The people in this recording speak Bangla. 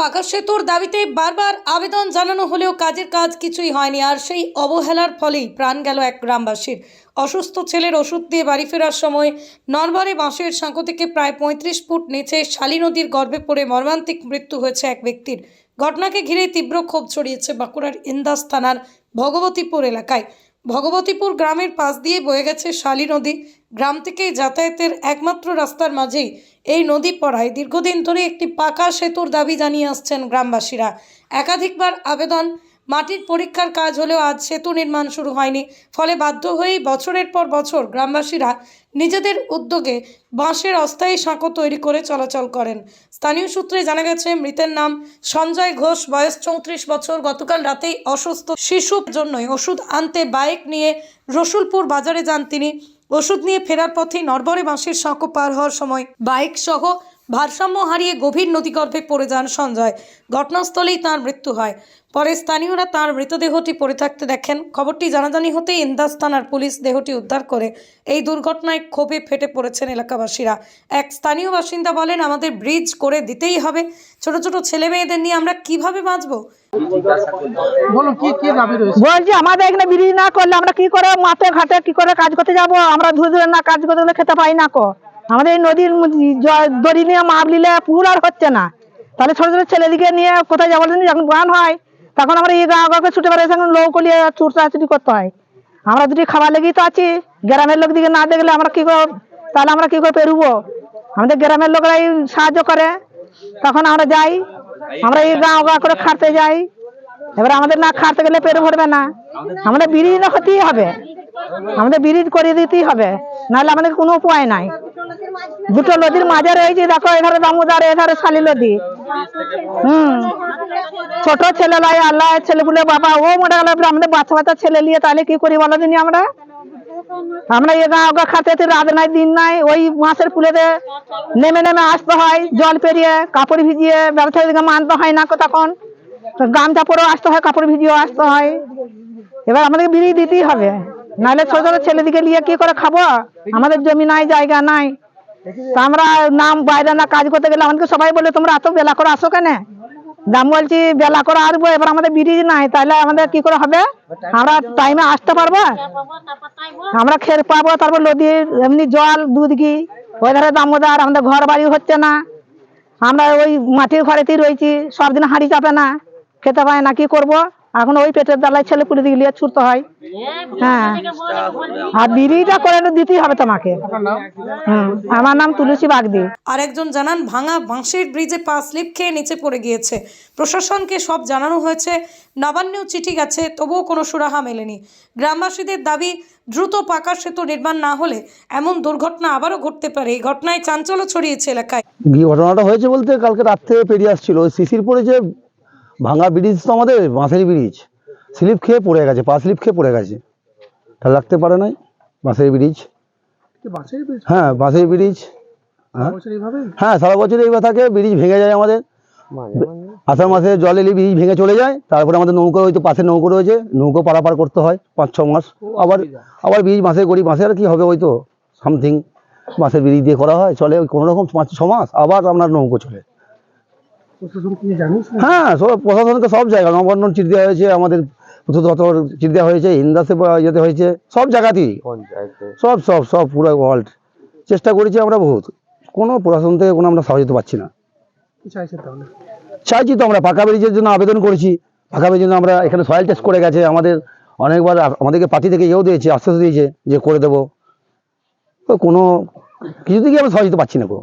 পাকা সেতুর দাবিতে বারবার আবেদন জানানো হলেও কাজের কাজ কিছুই হয়নি, আর সেই অবহেলার ফলেই প্রাণ গেল এক গ্রামবাসীর। অসুস্থ ছেলের ওষুধ দিয়ে বাড়ি ফেরার সময় নরবরে বাঁশের সাঁকো থেকে প্রায় পঁয়ত্রিশ ফুট নিচে শালী নদীর গর্ভে পড়ে মর্মান্তিক মৃত্যু হয়েছে এক ব্যক্তির। ঘটনাকে ঘিরে তীব্র ক্ষোভ ছড়িয়েছে বাঁকুড়ার ইন্দাস থানার ভগবতীপুর এলাকায়। ভগবতীপুর গ্রামের পাশ দিয়ে বয়ে গেছে শালী নদী। গ্রাম থেকে যাতায়াতের একমাত্র রাস্তার মাঝেই এই নদী পড়ায়। দীর্ঘদিন ধরে একটি পাকা সেতুর দাবি জানিয়ে আসছেন গ্রামবাসীরা। একাধিকবার আবেদন মাটির পরীক্ষার কাজ হলেও আজ সেতু নির্মাণ শুরু হয়নি। ফলে বাধ্য হয়েই বছরের পর বছর গ্রামবাসীরা নিজেদের উদ্যোগে বাঁশের অস্থায়ী সাঁকো তৈরি করে চলাচল করেন। স্থানীয় সূত্রে জানা গেছে, মৃতের নাম সঞ্জয় ঘোষ, বয়স চৌত্রিশ বছর। গতকাল রাতেই অসুস্থ শিশুর জন্যই ওষুধ আনতে বাইক নিয়ে রসুলপুর বাজারে যান তিনি। ওষুধ নিয়ে ফেরার পথে নরবরে বাঁশের সাঁকো পার হওয়ার সময় বাইক সহ ভারসাম্য হারিয়ে গভীর নদীগর্ভে পড়ে যান সঞ্জয়। ঘটনাস্থলেই তার মৃত্যু হয়। পরে স্থানীয়রা তার মৃতদেহটি পড়ে থাকতে দেখেন। খবরটি জানাজানি হতেই ইন্দাস থানার পুলিশ দেহটি উদ্ধার করে এই দুর্ঘটনায় ক্ষোভে ফেটে পড়েছেন এলাকাবাসীরা। এক স্থানীয় বাসিন্দা বলেন আমাদের ব্রিজ করে দিতেই হবে। ছোট ছোট ছেলে মেয়েদের নিয়ে আমরা কীভাবে বাঁচবো? বলুন কি কি দাবি রয়েছে? বলছি আমাদের এখানে ব্রিজ না করলে আমরা কি করে মাঠে ঘাটে কি করে কাজ করতে যাব? আমরা ধুয়ে ধুয়ে না কাজ করতে গেলে খেতে পাই না কো। আমাদের এই নদীর দড়ি নিয়ে মাপ নিলে পুল আর হচ্ছে না। তাহলে ছোট ছোট ছেলেদিকে নিয়ে কোথায় যাব যখন গান হয়, তখন আমরা এই গাঁ গাঁকে ছুটে বেড়াই এখন লোক নিয়ে চুরচাচুরি করতে হয়। আমরা দুটি খাবার লেগেই তো আছি। গ্রামের লোক দিকে না দেখলে আমরা কি করে তাহলে আমরা কি করে পেরুবো? আমাদের গ্রামের লোকরাই সাহায্য করে। তখন আমরা যাই, আমরা এই গাঁ গা করে খাটতে যাই। এবার আমাদের না খাটতে গেলে পেরে ভরবে না। আমাদের ব্রিজ না হতেই হবে। আমাদের ব্রিজ করে দিতেই হবে। নাহলে আমাদের কোনো উপায় নাই। দুটো নদীর মাঝে রয়েছে, দেখো, এধারে দামোদার এধারে শালি নদী। হুম। ছোট ছেলে লাই আল্লাহ ছেলেগুলো বাবা, ও মরে গেল আমাদের বাচ্চা বাচ্চা ছেলে নিয়ে তাহলে কি করি বলো দিনি আমরা? আমরা এ গা ওগা খাতে রাত নাই, দিন নাই, ওই মাছের পুলেতে নেমে নেমে আসতে হয়, জল পেরিয়ে, কাপড় ভিজিয়ে, ব্যবসা দিকে মানতে হয় না তখন। গামছা পরেও আসতে হয়, কাপড় ভিজিয়েও আসতে হয়। এবার আমাদেরকে বিড়ি দিতেই হবে। নাহলে ছোট ছোট ছেলেদিকে নিয়ে কি করে খাব? আমাদের জমি নাই, জায়গা নাই। তা আমরা নাম বাইরে না কাজ করতে গেলে আমাদেরকে সবাই বলে, তোমরা এত বেলা করে আসো কেন? দাম বলছি, বেলা করে আসব, এবার আমাদের ব্রিজ নাই তাহলে আমাদের কি করে হবে? আমরা টাইমে আসতে পারব? আমরা খের পাবো, তারপর নদীর এমনি জল, দুধ, ঘি ওই ধারে দামোদার, আমাদের ঘর বাড়ি হচ্ছে না। আমরা ওই মাটির ঘরেতেই রয়েছি, সব দিন হাঁড়ি চাপে না, খেতে পায় না, কি করব? এখন ওই পেটের দালায় ছেলে পুলে দিকে ছুটতে হয়। হ্যাঁ। আর বিড়িটা করে দিতেই হবে তোমাকে। আপনার নাম হুম আমার নাম তুলসী বাগদি। আরেকজন জানান ভাঙা বাঁশের ব্রিজে পা স্লিপ খেয়ে নিচে পড়ে গিয়েছে। প্রশাসনকে সব জানানো হয়েছে নবান্নেও চিঠি গেছে তবুও কোনো সুরাহা মেলেনি। গ্রামবাসীদের দাবি দ্রুত পাকা সেতু নির্মাণ না হলে এমন দুর্ঘটনা আবারও ঘটতে পারে। এই ঘটনায় চাঞ্চল্য ছড়িয়েছে এলাকায়। ঘটনাটা হয়েছে বলতে কালকে রাত থেকে পেরিয়ে আসছিল। ওই শিশির পরে যে ভাঙা ব্রিজ তো আমাদের বাঁশের ব্রিজ। স্লিপ খেয়ে পড়ে গেছে পা স্লিপ খেয়ে পড়ে গেছে। খেয়াল রাখতে পারে নাই? বাঁশের ব্রিজ? কি বাসের ব্রিজ? হ্যাঁ বাঁশের ব্রিজ। হ্যাঁ? হ্যাঁ সারা বছর এইবার থাকে ব্রিজ ভেঙে যায় আমাদের। আষাঢ় মাসে জল এলে ব্রিজ ভেঙে চলে যায় তারপরে আমাদের নৌকো হয়তো পাশে নৌকো রয়েছে নৌকো পারাপার করতে হয় পাঁচ ছ মাস। আবার আবার ব্রিজ মাসে করি মাসে আর কি হবে ওই তো সামথিং মাসের ব্রিজ দিয়ে করা হয় চলে ওই কোনো রকম পাঁচ ছ মাস আবার আপনার নৌকো চলে। প্রশাসন হ্যাঁ সব প্রশাসনকে সব জায়গা নবান্ন চিঠি দেওয়া হয়েছে আমাদের দপ্তর চিঠি হয়েছে ইন্দাসে যেতে হয়েছে সব জায়গাতেই। সব সব সব পুরো ওয়ার্ল্ড চেষ্টা করেছি আমরা বহুত। কোনো প্রশাসন থেকে কোনো আমরা সহযোগিতা পাচ্ছি না। চাইছি তো আমরা পাকা ব্রিজের জন্য আবেদন করেছি। পাকা ব্রিজের জন্য আমরা এখানে সয়েল টেস্ট করে গেছে। আমাদের অনেকবার আমাদেরকে পার্টি থেকে ইয়েও দিয়েছে আশ্বাস দিয়েছে যে করে দেবো। তো কোনো কিছু থেকে আমরা সহযোগিতা পাচ্ছি না কোনো